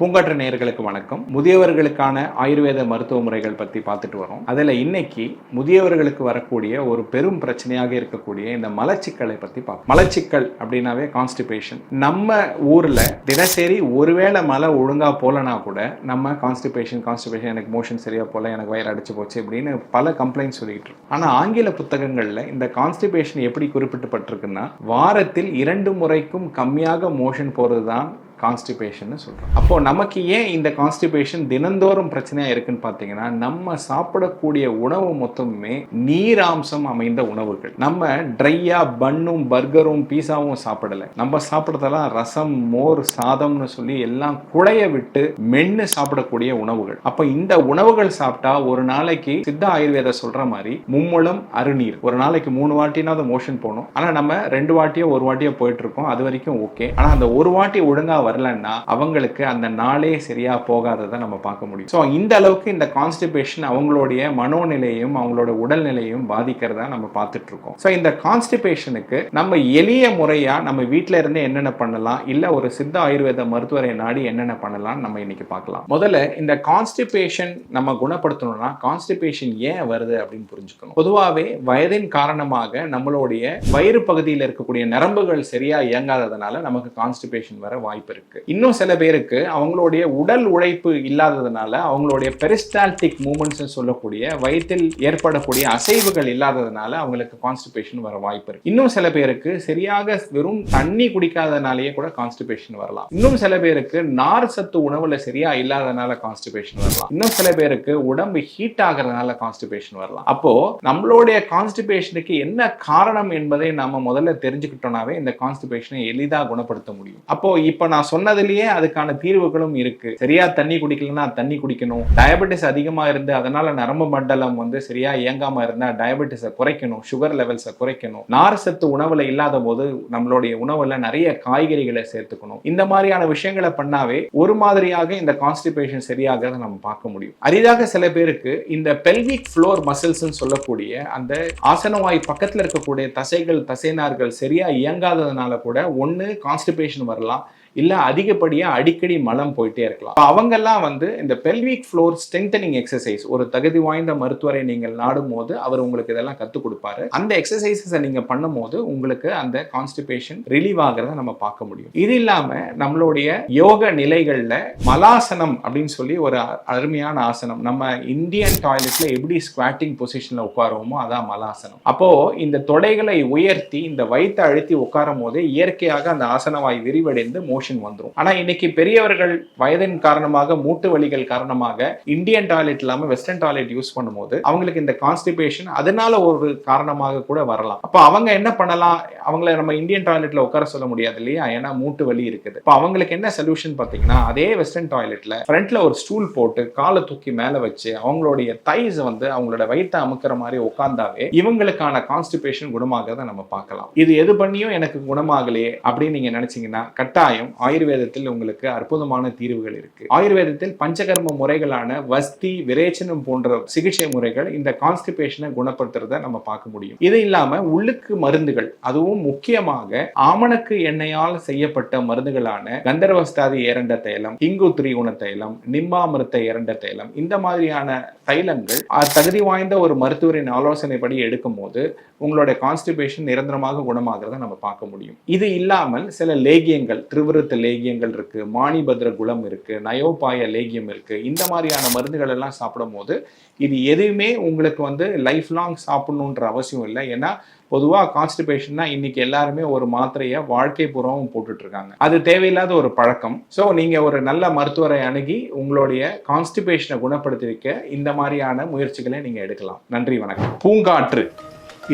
பூங்காற்று நேயர்களுக்கு வணக்கம். முதியவர்களுக்கான ஆயுர்வேத மருத்துவ முறைகள் பற்றி பார்த்துட்டு வரோம். அதில் இன்னைக்கு முதியவர்களுக்கு வரக்கூடிய ஒரு பெரும் பிரச்சனையாக இருக்கக்கூடிய இந்த மலச்சிக்கலை பற்றி பார்ப்போம். மலச்சிக்கல் அப்படின்னாவே கான்ஸ்டிபேஷன் நம்ம ஊரில் தினசரி ஒருவேளை மலை ஒழுங்காக போலனா கூட நம்ம கான்ஸ்டிபேஷன் கான்ஸ்டிபேஷன் எனக்கு மோஷன் சரியாக போல எனக்கு வயிறு அடிச்சு போச்சு அப்படின்னு பல கம்ப்ளைண்ட் சொல்லிட்டு இருக்கோம். ஆனால் ஆங்கில புத்தகங்களில் இந்த கான்ஸ்டிபேஷன் எப்படி குறிப்பிட்டப்பட்டிருக்குன்னா வாரத்தில் இரண்டு முறைக்கும் கம்மியாக மோஷன் போகிறது தான் கான்ஸ்டிபேஷன் சொல்கிறோம் அப்போது நமக்கு ஏன் இந்த கான்ஸ்டிபேஷன் தினந்தோறும் பிரச்சனையாக இருக்குன்னு பார்த்தீங்கன்னா நம்ம சாப்பிடக்கூடிய உணவு மொத்தமுமே நீராம்சம் அமைந்த உணவுகள். நம்ம ட்ரையாக பன்னும் பர்கரும் பீஸாவும் சாப்பிடலை. நம்ம சாப்பிட்றதெல்லாம் ரசம் மோர் சாதம்னு சொல்லி எல்லாம் குழைய விட்டு மென்று சாப்பிடக்கூடிய உணவுகள். அப்போ இந்த உணவுகள் சாப்பிட்டா ஒரு நாளைக்கு சித்த ஆயுர்வேத சொல்கிற மாதிரி மும்முளம் அருநீர். ஒரு நாளைக்கு மூணு வாட்டினாவது மோஷன் போகணும். ஆனால் நம்ம ரெண்டு வாட்டியோ ஒரு வாட்டியோ போயிட்டு இருக்கோம். அது வரைக்கும் ஓகே. ஆனால் அந்த ஒரு வாட்டி ஒழுங்காக வரலன்னா அவங்களுக்கு அந்த நாளே சரியா போகாததை நம்ம பார்க்க முடியும். ஸோ இந்த அளவுக்கு இந்த கான்ஸ்டிபேஷன் அவங்களுடைய மனோநிலையும் அவங்களோட உடல்நிலையும் பாதிக்கிறதா நம்ம பார்த்துட்டு இருக்கோம். ஸோ இந்த கான்ஸ்டிபேஷனுக்கு நம்ம எளிய முறையா நம்ம வீட்டில இருந்து என்னென்ன பண்ணலாம் இல்ல ஒரு சித்த ஆயுர்வேத மருத்துவரை நாடி என்னென்ன பண்ணலாம் நம்ம இன்னைக்கு பார்க்கலாம். முதல்ல இந்த கான்ஸ்டிபேஷன் நம்ம குணப்படுத்தணும்னா கான்ஸ்டிபேஷன் ஏன் வருது அப்படின்னு புரிஞ்சுக்கணும். பொதுவாகவே வயதின் காரணமாக நம்மளுடைய வயிறு பகுதியில் இருக்கக்கூடிய நரம்புகள் சரியா இயங்காததுனால நமக்கு கான்ஸ்டிபேஷன் வர வாய்ப்பு இருக்கு. இன்னும் சில பேருக்கு அவங்களுடைய உடல் உழைப்பு இல்லாததுனால அவங்களுடைய பெரிஸ்டால்டிக் மூமெண்ட்ஸ் சொல்லக்கூடிய வயிற்றில் ஏற்படக்கூடிய அசைவுகள் இல்லாததுனால அவங்களுக்கு கான்ஸ்டிபேஷன் வர வாய்ப்பு இருக்கு. இன்னும் சில பேருக்கு சரியாக வெறும் தண்ணி குடிக்காதனாலேயே கூட கான்ஸ்டிபேஷன் வரலாம். இன்னும் சில பேருக்கு நார் சத்து உணவுல சரியா இல்லாதனால கான்ஸ்டிபேஷன் வரலாம். இன்னும் சில பேருக்கு உடம்பு ஹீட் ஆகிறதுனால கான்ஸ்டிபேஷன் வரலாம். அப்போ நம்மளுடைய கான்ஸ்டிபேஷனுக்கு என்ன காரணம் என்பதை நாம முதல்ல தெரிஞ்சுக்கிட்டோம்னாவே இந்த கான்ஸ்டிபேஷனை எளிதாக குணப்படுத்த முடியும். அப்போ இப்போ நான் சொன்னதுலயே அதுக்கான தீர்வுகளும் இருக்கு. சரியா தண்ணி குடிக்கலன்னா தண்ணி குடிக்கணும். டயபெட்டிஸ் அதிகமா இருந்து அதனால நரம்பு மண்டலம் வந்து சரியா இயங்காம இருந்தா டயபெட்டிஸை குறைக்கணும். சுகர் லெவல்ஸை குறைக்கணும். நார் சத்து உணவுல இல்லாத போது நம்மளுடைய உணவுல நிறைய காய்கறிகளை சேர்த்துக்கணும். இந்த மாதிரியான விஷயங்களை பண்ணாவே ஒரு மாதிரியாக இந்த கான்ஸ்டிபேஷன் சரியாக நம்ம பார்க்க முடியும். அரிதாக சில பேருக்கு இந்த பெல்விக் ஃப்ளோர் மசில்ஸ் சொல்லக்கூடிய அந்த ஆசனவாய் பக்கத்தில் இருக்கக்கூடிய தசைகள் தசைநார்கள் சரியா இயங்காததுனால கூட ஒன்று கான்ஸ்டிபேஷன் வரலாம். இல்லை அதிகப்படியாக அடிக்கடி மலம் போயிட்டே இருக்கலாம். அவங்கெல்லாம் வந்து இந்த பெல்விக் ஃப்ளோர் ஸ்ட்ரென்தனிங் எக்ஸசைஸ் ஒரு தகுதி வாய்ந்த மருத்துவரை நீங்கள் நாடும் போது அவர் உங்களுக்கு இதெல்லாம் கற்றுக் கொடுப்பாரு. அந்த எக்ஸசைசஸை நீங்கள் பண்ணும்போது உங்களுக்கு அந்த கான்ஸ்டிபேஷன் ரிலீவ் ஆகிறத நம்ம பார்க்க முடியும். இது இல்லாமல் நம்மளுடைய யோக நிலைகளில் மலாசனம் அப்படின்னு சொல்லி ஒரு அ- அருமையான ஆசனம். நம்ம இந்தியன் டாய்லெட்ல எப்படி ஸ்குவாட்டிங் பொசிஷன்ல உட்காருவோமோ அதான் மலாசனம். அப்போ இந்த தொடைகளை உயர்த்தி இந்த வயிற்றை அழுத்தி உட்காரும் போதே இயற்கையாக அந்த ஆசனவாய் விரிவடைந்து மோஷன் வந்துடும் ஆனா இன்னைக்கு பெரியவர்கள் வயதின் காரணமாக மூட்டு வலிகள் காரணமாக இந்தியன் டாய்லெட் இல்லாம வெஸ்டர்ன் டாய்லெட் யூஸ் பண்ணும்போது அவங்களுக்கு இந்த கான்ஸ்டிபேஷன் அதனால ஒரு காரணமாக கூட வரலாம். அப்ப அவங்க என்ன பண்ணலாம்? அவங்கள நம்ம இந்தியன் டாய்லெட்ல உட்கார சொல்ல முடியாது இல்லையா? ஏன்னா மூட்டு வலி இருக்குது. இப்போ அவங்களுக்கு என்ன சொல்யூஷன் பார்த்தீங்கன்னா அதே வெஸ்டர்ன் டாய்லெட்ல ஃப்ரண்ட்ல ஒரு ஸ்டூல் போட்டு காலை தூக்கி மேல வச்சு அவங்களுடைய தைஸ் வந்து அவங்களோட வயிற்றை அமுக்கிற மாதிரி உட்கார்ந்தாவே இவங்களுக்கான கான்ஸ்டிபேஷன் குணமாகிறத நம்ம பார்க்கலாம். இது எது பண்ணியும் எனக்கு குணமாகலையே அப்படின்னு நீங்க நினைச்சீங்கன்னா கட்டாயம் ஆயுர்வேதத்தில் உங்களுக்கு அற்புதமான தீர்வுகள் இருக்கு. ஆயுர்வேதத்தில் பஞ்சகர்ம முறைகளான வஸ்தி விரேச்சனம் போன்ற சிகிச்சை முறைகள் இந்த கான்ஸ்டிபேஷனை குணப்படுத்துறத நம்ம பார்க்க முடியும். இது இல்லாம உள்ளுக்கு மருந்துகள் அதுவும் முக்கியமாக ஆமணக்கு எண்ணெயால் செய்யப்பட்ட மருந்துகளான கந்தர்வஸ்தாதி இரண்ட தைலம் இங்கு திரிகுண தைலம் நிம்பாமிருத்த இரண்ட தைலம் இந்த மாதிரியான தைலங்கள் தகுதி வாய்ந்த ஒரு மருத்துவரின் ஆலோசனைப்படி எடுக்கும் போது உங்களுடைய கான்ஸ்டிபேஷன் நிரந்தரமாக குணமாகிறத நம்ம பார்க்க முடியும். இது இல்லாமல் சில லேகியங்கள் திருவிருத்த லேகியங்கள் இருக்கு மாணிபத்ர குலம் இருக்கு நயோபாய லேகியம் இருக்கு. இந்த மாதிரியான மருந்துகள் எல்லாம் சாப்பிடும் போது இது எதுவுமே உங்களுக்கு வந்து லைஃப் லாங் சாப்பிடணுன்ற அவசியம் இல்லை. ஏன்னா பொதுவாக கான்ஸ்டிபேஷன்னா இன்னைக்கு எல்லாருமே ஒரு மாத்திரையை வாழ்க்கை பூராவும் போட்டுட்டு இருக்காங்க. அது தேவையில்லாத ஒரு பழக்கம். ஸோ நீங்க ஒரு நல்ல மருத்துவரை அணுகி உங்களுடைய கான்ஸ்டிபேஷனை குணப்படுத்திருக்க இந்த மாதிரியான முயற்சிகளை நீங்க எடுக்கலாம். நன்றி வணக்கம். பூங்காற்று.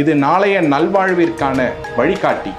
இது நாளைய நல்வாழ்விற்கான வழிகாட்டி.